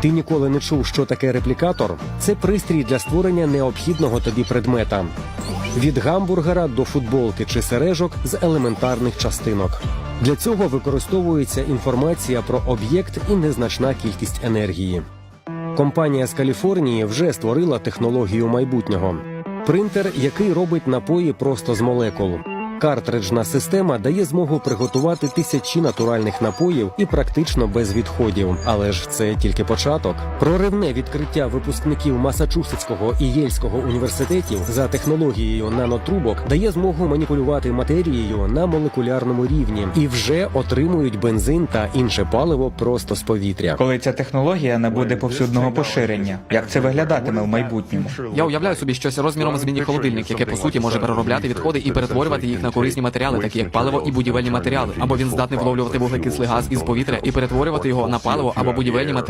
Ти ніколи не чув, що таке реплікатор? Це пристрій для створення необхідного тобі предмета. Від гамбургера до футболки чи сережок з елементарних частинок. Для цього використовується інформація про об'єкт і незначна кількість енергії. Компанія з Каліфорнії вже створила технологію майбутнього. Принтер, який робить напої просто з молекул. Картриджна система дає змогу приготувати тисячі натуральних напоїв і практично без відходів. Але ж це тільки початок. Проривне відкриття випускників Масачусетського і Єльського університетів за технологією нанотрубок дає змогу маніпулювати матерією на молекулярному рівні і вже отримують бензин та інше паливо просто з повітря. Коли ця технологія набуде повсюдного поширення, як це виглядатиме в майбутньому? Я уявляю собі щось розміром з міні-холодильник, яке по суті може переробляти відходи і перетворювати їх на корисні матеріали, такі як паливо і будівельні матеріали. Або він здатний вловлювати вуглекислий газ із повітря і перетворювати його на паливо або будівельні матеріали.